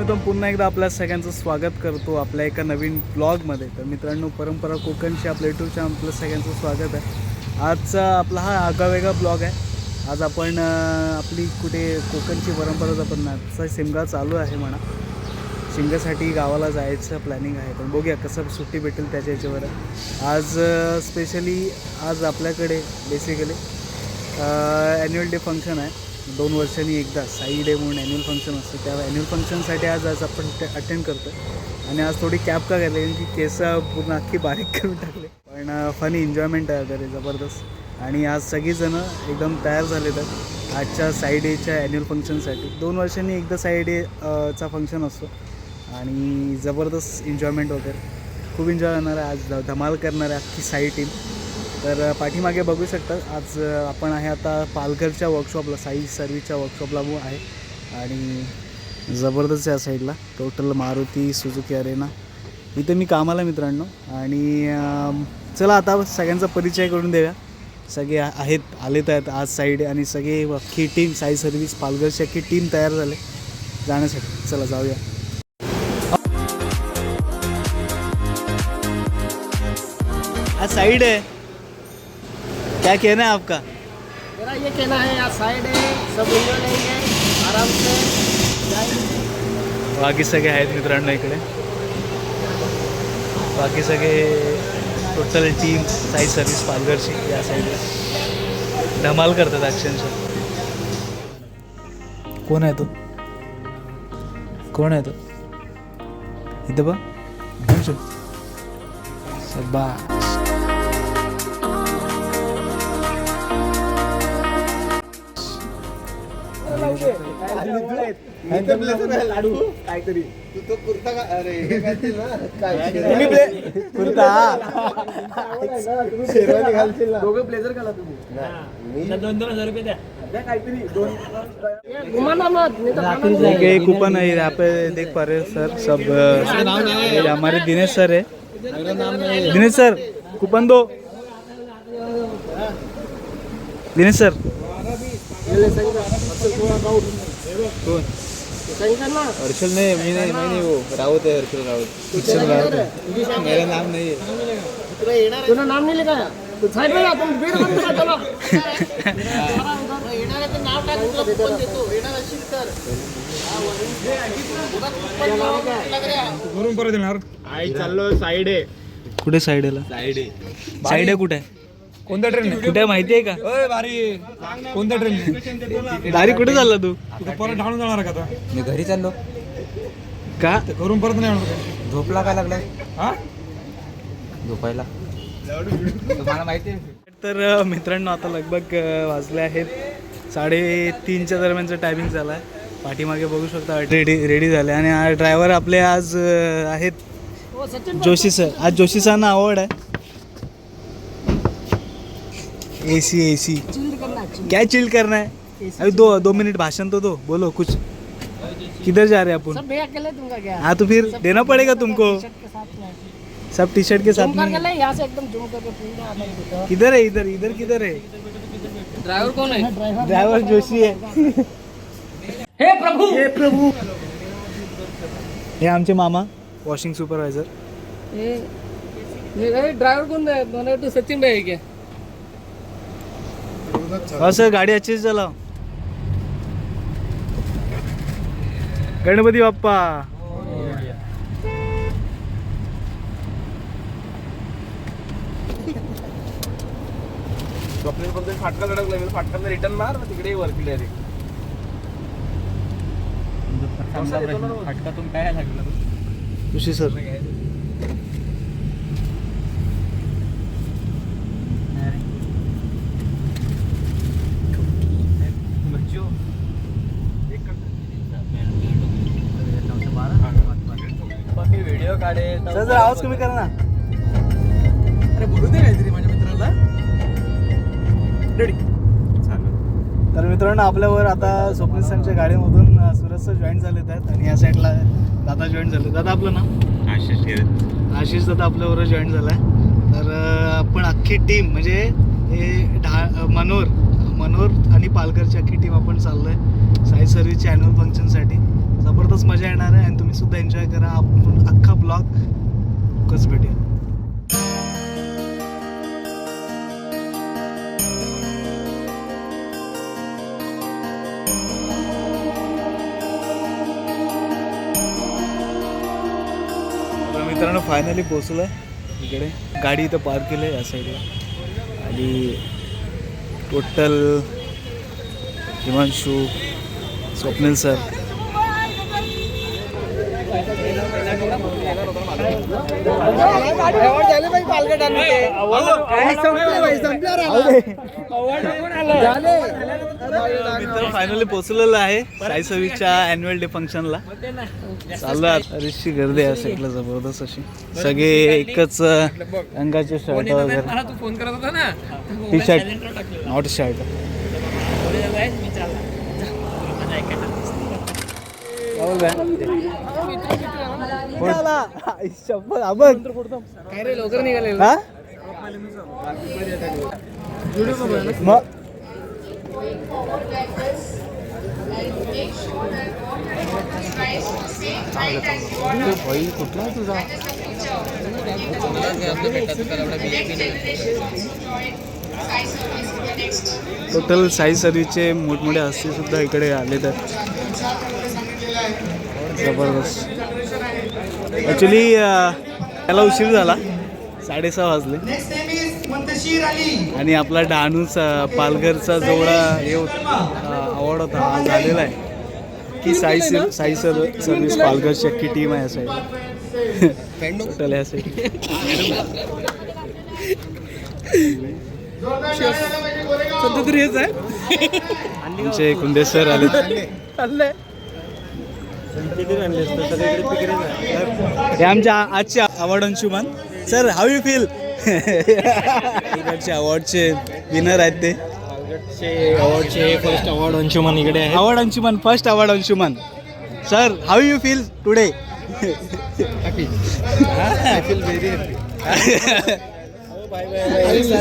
सर्वप्रथम पुन्हा एकदा आपल्या सगळ्यांचं स्वागत करतो आपल्या एका नवीन ब्लॉगमध्ये तर मित्रांनो परंपरा कोकणची आपल्या युट्यूब चॅनल आपलं सगळ्यांचं स्वागत आहे. आजचा आपला हा आगावेगळा ब्लॉग आहे. आज आपण आपली कुठे कोकणची परंपरा जपत आजचा शिमगा चालू आहे म्हणा. शिमग्यासाठी गावाला जायचं प्लॅनिंग आहे. पण बघूया कसं सुट्टी भेटेल त्याच्या याच्यावर. आज स्पेशली आज आपल्याकडे बेसिकली ॲन्युअल डे फंक्शन आहे. दोन वर्षांनी एकदा साई डे म्हणून ॲन्युअल फंक्शन असतं. त्या ॲन्युअल फंक्शनसाठी आज आज आपण अटेंड करतो आणि आज थोडी कॅब का घातली? कारण की केस पूर्ण अख्खी बारीक करून टाकले. पण फनी एन्जॉयमेंट आहे वगैरे जबरदस्त. आणि आज सगळीजणं एकदम तयार झाले तर आजच्या साई डेच्या ॲन्युअल फंक्शनसाठी दोन वर्षांनी एकदा साई डे चा फंक्शन असतो. आणि जबरदस्त एन्जॉयमेंट वगैरे खूप एन्जॉय करणार आहे. आज धमाल करणार आहे अख्खी साई टीम तर पाठीमागे बघू शकता आज आपण आहे आता पालघरच्या वर्कशॉपला साई सर्व्हिसच्या वर्कशॉपला मग आहे. आणि जबरदस्त या साईडला. Total Maruti Suzuki Arena. इथे मी कामाला मित्रांनो. आणि चला आता सगळ्यांचा परिचय करून देऊया. सगळे आहेत आले आहेत आज साईड आणि सगळे अख्खी टीम साई सर्व्हिस पालघरची अख्खी टीम तयार झाले जाण्यासाठी. चला जाऊया. आज साईड. आहे क्या कहना है आपका? मेरा ये कहना है आज साइड है सब एंजॉय लेंगे आराम से जाएंगे। बाकी सगळे आहेत मित्रांनो इकडे. बाकी सगळे टोटल टीम साई सर्व्हिस पालघरची या साईडला धमाल करतात अक्षरशः. कोण आहे तो? कोण आहे तो? इथं कुर्ता दोघं ब्लेझर घाला तुम्ही. दोन दोन हजार रुपये द्या. काहीतरी. दोन कूपन है यहाँ पे देख पा रहे हो सर सब अ, ये हमारे दिनेश सर है दिनेश सर कूपन दो. दिनेश सर. ले ले, सही कर. अक्षय कुमार राऊत. सही कर ना हर्षल नहीं मैं नहीं मैं नहीं वो रावत है हर्षल रावत मेरा नाम नहीं है तुझं नाम नाही लिखा तू साहेब आहे आई चाललो साइड आहे? कुठे साईडला साइड आहे. साईड आहे कुठे? आहे कोणत्या ट्रेन कुठे आहे माहिती आहे का? ओय भारी. कोणत्या ट्रेन दारी कुठे चालला तू? तू परत ढाळून जाणार का आता? मी घरी चाललो. का? घरून परत नाही आणणार झोपला काय लागलाय. हा? झोपायला. तुम्हाला माहिती आहे? तर मित्रांनो आता लगभग वाजले आहेत. साडेतीनच्या दरम्यानचा टायमिंग झाला आहे पाठीमागे बघू शकता रेडी रेडी झाले. आणि ड्रायव्हर आपले आज आहेत. हो जोशी सर आज जोशी सरांना आवड है A C A C chilled करना chill. क्या चिल करना है? अभी दो दो मिनट भाषण तो दो। बोलो कुछ। किधर जा रहे हैं अपन? सब भैया अकेले तुमका क्या? हाँ तो फिर देना पड़ेगा तुमको टी-शर्ट के साथ में सब टी शर्ट के साथ में. किधर है इधर इधर किधर है? ड्राइवर कौन है? ड्राइवर जोशी है। हे प्रभु! हे प्रभु। हे आमचे मामा वॉशिंग सुपरवायझर ये ये ड्राइवर कौन है? मैंने तो सचिन भाई है सर गाड़ी से चलाओ गणपती बाप्पा. स्वप्नील फक्त फाटका धडकला मी फाटका रिटर्न मार तिकडे वरती डायरेक्ट फाटका तुम काय लागला? जोशी सर. सर जर आवाज कमी करा ना. अरे बोलू दे काहीतरी माझ्या मित्राला. रेडी तर मित्रांनो आपल्यावर आता स्वप्नील सरांच्या गाडीमधून सुरज सर जॉईन झालेत आहेत आणि या साईडला दादा जॉईन झाले दादा आपलं नाव? आशिष आशिष दादा आपल्याबरोबर जॉईन झाला आहे तर आपण अख्खी टीम म्हणजे हे ढा मनोर मनोर आणि पालघरची अख्खी टीम आपण चाललो आहे साई सर्व्हिसच्या ॲन्युअल फंक्शनसाठी जबरदस्त मजा येणार आहे आणि तुम्ही सुद्धा एन्जॉय करा. आपण अख्खा ब्लॉग कच भेटूया. तर मित्रांनो फायनली पोचलो इकडे गाडी इथं पार्क केली आहे या साईडला आणि total Himanshu Swapnil sir finally पोचलेलं आहे. साई सवीच्या अॅन्युअल डे फंक्शनला चाललं अरेचशी गर्दी आहे साईडला जबरदस्त अशी. सगळे एकच रंगाचे शर्ट वगैरे. तू फोन करत होता ना? टी शर्ट नॉट शर्ट काय रे लवकर निघाले कुठला तुझा टोटल साई सर्व्हिसचे मोठमोठे हस्ती सुद्धा इकडे आले तर. जबरदस्त. ॲक्च्युली त्याला उशीर झाला. साडेसहा वाजले. आणि आपला डहाणूच पालघरचा जेवढा हे अवॉर्ड होता हा झालेला आहे. की Sai sir Sai sir service पालघरची अख्खी टीम आहे या साईड टोटल सध्या तरी हेच आहे. आमचे कुंडे सर आले हे आमच्या आजचे award Anshuman sir how you feel इकडचे अवॉर्डचे विनर आहेत ते. अवॉर्डचे फर्स्ट अवॉर्ड अंशुमन इकडे आहे award Anshuman first award Anshuman. Sir how you feel today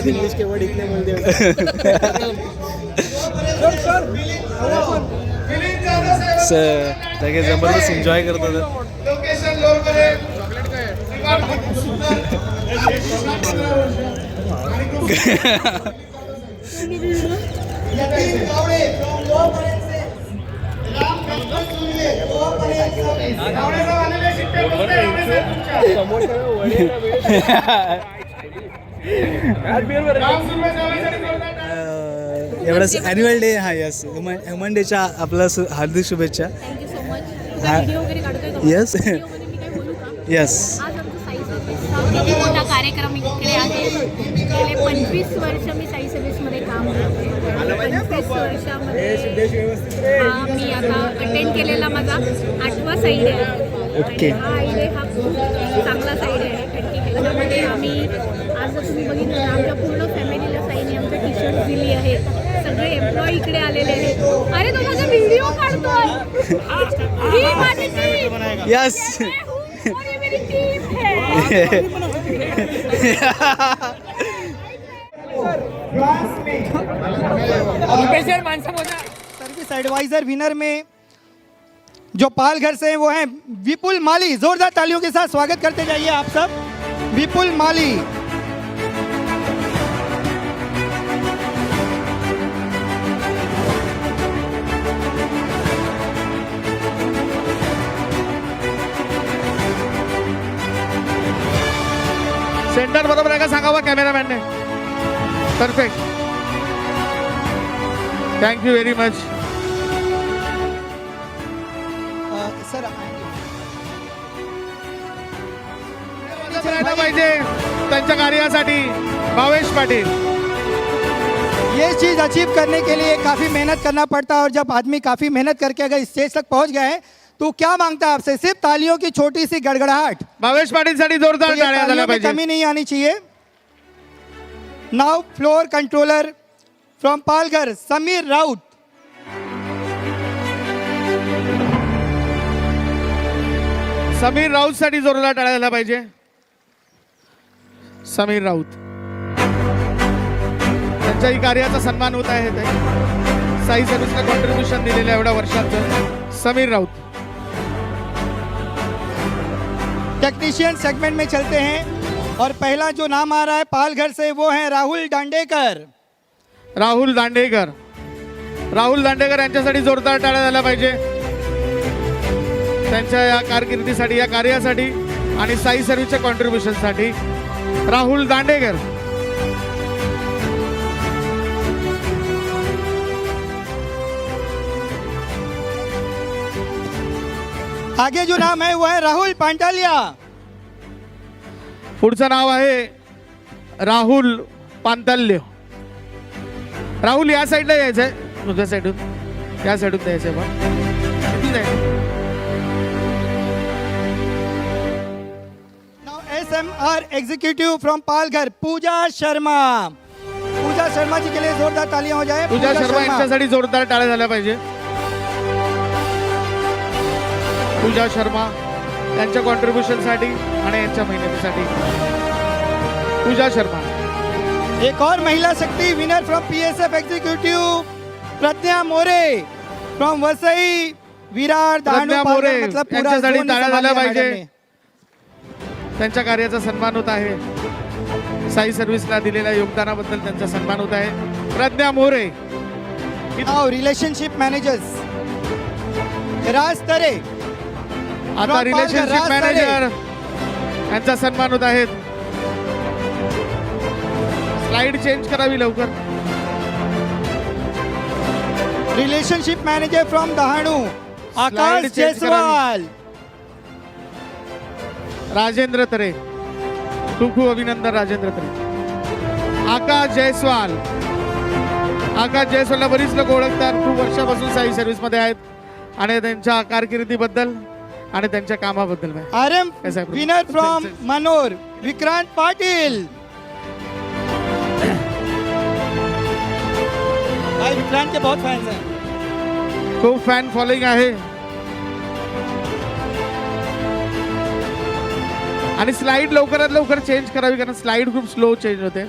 English K word इतने बोल सगळे जबरदस्त एन्जॉय करत होते एवढंच ॲन्युअल डे हा यस ह्युमन ह्युमन डेच्या आपल्या सु- हार्दिक शुभेच्छा. यस किती मोठा कार्यक्रम इकडे आहे. गेले पंचवीस वर्ष मी साई सर्व्हिसमध्ये काम करते. पंचवीस वर्षामध्ये हा मी आता अटेंड केलेला माझा आठवा साईड आहे. ओके. हा हायवे हा खूप चांगला साईड आहे. कारण की ह्याच्यामध्ये आम्ही आज तुम्ही बघितलं आमच्या पूर्ण फॅमिलीला साईने आमच्या टी शर्ट दिली आहेत सगळे एम्प्लॉई इकडे आलेले आहेत. अरे तो माझा व्हिडिओ काढतोय. ही माझी team. यस मैं और ये मेरी टीम है? सर्विस एडवाइजर विनर में जो पालघर से हैं वो हैं विपुल माली। जोरदार तालियों के साथ स्वागत करते जाइए आप सब। विपुल माली। सेंटर बरोबर आहे का? सांगावं कॅमेरामॅनने perfect thank you very much sir पाहिजे त्यांच्या कार्यासाठी. भावेश पाटील. ये चीज़ अचीव करने के लिए काफ़ी मेहनत करना पड़ता है और जब आदमी काफ़ी मेहनत करके अगर स्टेज तक पहुंच गए हैं तो क्या मांगता है आपसे? सिर्फ तालियों की छोटी सी गड़गड़ाहट। भावेश जोरदार तो टाळ्या झाल्या तालियों में पाहिजे कमी नहीं आनी चाहिए। Now floor controller from Palghar Sameer Raut Sameer Raut साठी जोरदार टाळ्या झाल्या पाहिजे. समीर राऊत. त्यांच्याही कार्याचा सन्मान होत आहे. ते साई सर्व्हिसला कॉन्ट्रीब्युशन दिलेलं एवढ्या वर्षाचं. समीर राऊत. टेक्नीशियन सेगमेंट में चलते हैं। और पहला जो नाम आ रहा है पालघर से वो है राहुल दांडेकर। राहुल दांडेकर। राहुल दांडेकर यांच्यासाठी जोरदार टाळ्या झाल्या पाहिजे. त्यांच्या या कारकिर्दीसाठी या कार्यासाठी आणि साई सर्व्हिसच्या कॉन्ट्रीब्युशनसाठी राहुल दांडेकर. आगे जो नाम है वो है राहुल पांटालिया पुढचं नाव आहे राहुल पांतल्य राहुल या साईडला यायचंय. तुझ्या साईडून या साईडून इथून जायचं. Now S M R executive from Palghar Pooja Sharma. Pooja Sharma ji के लिए जोरदार तालियां हो जाए पूजा शर्मा। यांच्यासाठी जोरदार टाळ्या झाल्या पाहिजे. पूजा शर्मा त्यांच्या कॉन्ट्रीब्युशनसाठी आणि यांच्या मेहनतीसाठी. पूजा शर्मा. एक और महिला शक्ति winner from PSF executive Pragya More from Vasai Virar Pragya More, मतलब पूरा यांच्यासाठी टाळ्या झाल्या पाहिजे. त्यांच्या कार्याचा सन्मान होत आहे. साई सर्व्हिसला दिलेल्या योगदानाबद्दल त्यांचा सन्मान होत आहे. प्रज्ञा मोरे. Relationship managers. राज तरे. आता रिलेशनशिप मॅनेजर यांचा सन्मान होत आहेत स्लाइड चेंज करावी लवकर. Relationship manager from Dahanu Akash Jaiswal. Rajendra Tare खूप खूप अभिनंदन राजेंद्र तरे. आकाश जयस्वाल. आकाश जयस्वालला बरीच लोक ओळखतात खूप वर्षापासून साई सर्व्हिसमध्ये आहेत. आणि त्यांच्या कारकिर्दीबद्दल आणि त्यांच्या कामाबद्दल आर एम कैसा? Winner from Manor Vikrant Patil. भाई विक्रांत के बहुत फैंस हैं। खूप फॅन फॉलोइंग आहे. आणि स्लाइड लवकरात लवकर चेंज करावी कारण स्लाइड खूप स्लो चेंज होते.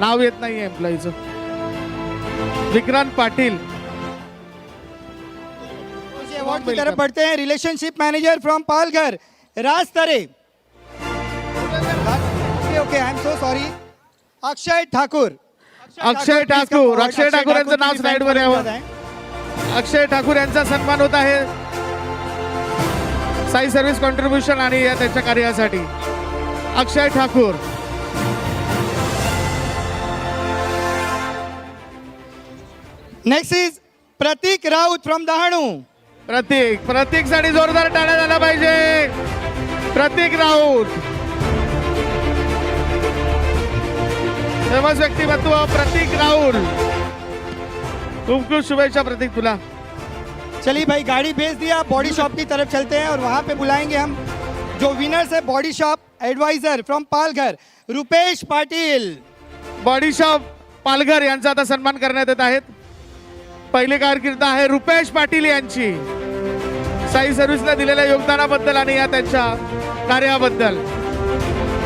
नाव येत नाही एम्प्लॉईचं विक्रांत पाटील. अवार्ड की तरफ बढ़ते हैं relationship manager from Palghar Raj Tare okay I am so sorry Akshay Thakur Akshay Thakur. Akshay Thakur यांचं नाव तुम्ही स्लाइड वर bank यावं. मध्ये आहे. अक्षय ठाकूर यांचा सन्मान होत आहे. साई सर्व्हिस कॉन्ट्रीब्युशन आणि या त्यांच्या कार्यासाठी. Akshay Thakur next is Prateek Raut from Dahanu Prateek प्रतीकसाठी जोरदार टाळ्या झाल्या पाहिजे. प्रतीक राऊत. फेमस व्यक्तिमत्व प्रतीक राऊत. खूप खूप शुभेच्छा प्रतीक तुला. चलिए भाई गाड़ी भेज दिया बॉडी शॉप की तरफ चलते हैं और वहाँ पे बुलाएंगे हम जो विनर्स है body shop advisor from Palghar Rupesh Patil. Body shop Palghar यांचा आता सन्मान करण्यात येत आहेत. पहिली कारकीर्द आहे रुपेश पाटील यांची. साई सर्व्हिसला दिलेल्या योगदानाबद्दल आणि या त्यांच्या कार्याबद्दल.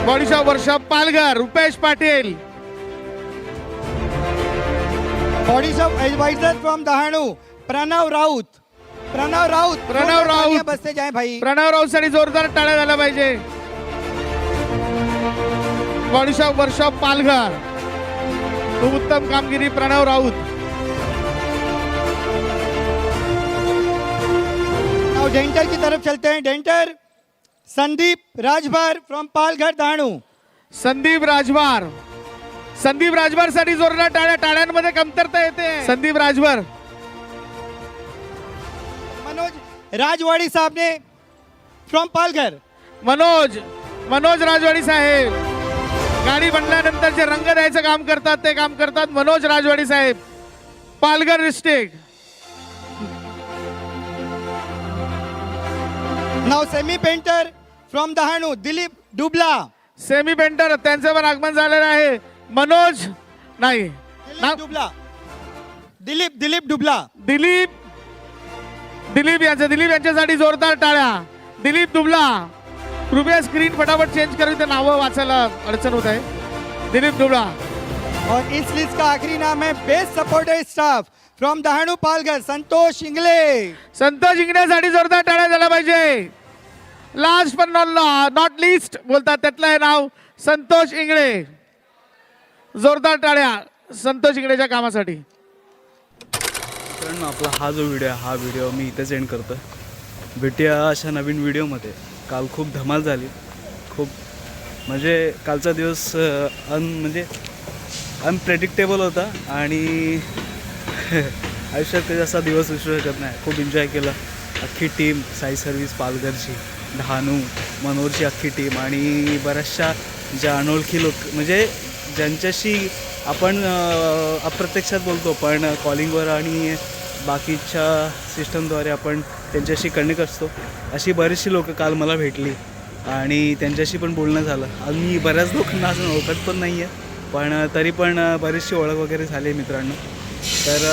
Body shop workshop Palghar Rupesh Patil. Body shop advisor from Dahanu Pranav Raut Pranav Raut Pranav. तालियां बसते जाए भाई? प्रणव राऊतसाठी जोरदार टाळ्या झाल्या पाहिजे. Body shop workshop Palghar. खूप उत्तम कामगिरी प्रणव राऊत. और डेंटर की तरफ चलते हैं। Denter Sandeep Rajbhar from Palghar Dahanu Sandeep Rajbhar. Sandeep राजभारसाठी जोरदार टाळ्या टाळ्यांमध्ये कमतरता येते. संदीप राजभर. मनोज राजवाड़ी साहब ने फ्रॉम पालघर। मनोज मनोज राजवाडी साहेब. गाडी बनल्यानंतर जे रंग द्यायचं काम करतात ते काम करतात मनोज राजवाडी साहेब. Palghar district now semi painter from Dahanu Dilip Dubla semi painter त्यांचं पण आगमन झालेलं आहे. मनोज नाही. दिलीप नाव- डुबला दिलीप दिलीप डुबला दिलीप दिलीप यांचं दिलीप यांच्यासाठी जोरदार टाळ्या. दिलीप दुबला कृपया स्क्रीन फटाफट चेंज करून ते नावं वाचायला अडचण होत आहे. दिलीप दुबला और इस लिस्ट का आखिरी नाम है best supported staff from Dahanu Palghar Santosh Ingle. संत जिंकण्यासाठी जोरदार टाळ्या झाल्या पाहिजे. लास्ट पण नॉट लिस्ट बोलतात त्यातलं आहे नाव संतोष इंगळे जोरदार टाळ्या संतोष इंगळेच्या कामासाठी. मित्रांनो आपला हा जो व्हिडिओ आहे हा व्हिडिओ मी इथेच एंड करतो भेटूया अशा नवीन व्हिडिओमध्ये काल खूप धमाल झाली. खूप म्हणजे कालचा दिवस अन म्हणजे अनप्रेडिक्टेबल होता आणि आयुष्यात कधी असा दिवस विसरू शकत नाही. खूप एन्जॉय केलं. अख्खी टीम साई सर्व्हिस पालघरची डहाणू मनोरची अख्खी टीम आणि बऱ्याचशा ज्या अनोळखी लोक म्हणजे ज्यांच्याशी आपण अप्रत्यक्षात बोलतो पण कॉलिंगवर आणि बाकीच्या सिस्टमद्वारे आपण त्यांच्याशी कनेक्ट असतो. अशी बरीचशी लोकं काल मला भेटली आणि त्यांच्याशी पण बोलणं झालं. आणि मी बऱ्याच लोकांना अजून ओळखत पण नाही आहे पण तरी पण बरीचशी ओळख वगैरे झाली मित्रांनो. तर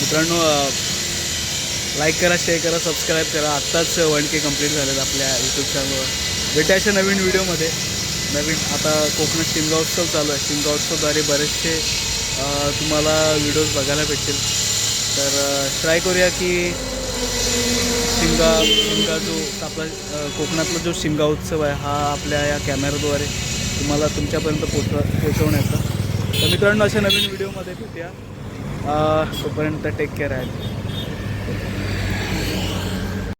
मित्रांनो लाईक करा शेअर करा सबस्क्राईब करा. आत्ताच वन के कंप्लीट झालेत आपल्या यूट्यूब चॅनलवर भेटायच्या नवीन व्हिडिओमध्ये नवीन आता कोकणात शिमगाउत्सव चालू आहे. शिमगोत्सवद्वारे बरेचसे तुम्हाला व्हिडिओज बघायला भेटतील. तर ट्राय करूया की शिमगा शिमगा जो आपला कोकणातला जो शिमगा उत्सव आहे हा आपल्या या कॅमेराद्वारे तुम्हाला तुमच्यापर्यंत पोचवा पोचवण्याचा. तर मित्रांनो अशा नवीन व्हिडिओमध्ये भेटूया. तोपर्यंत टेक केअर आहे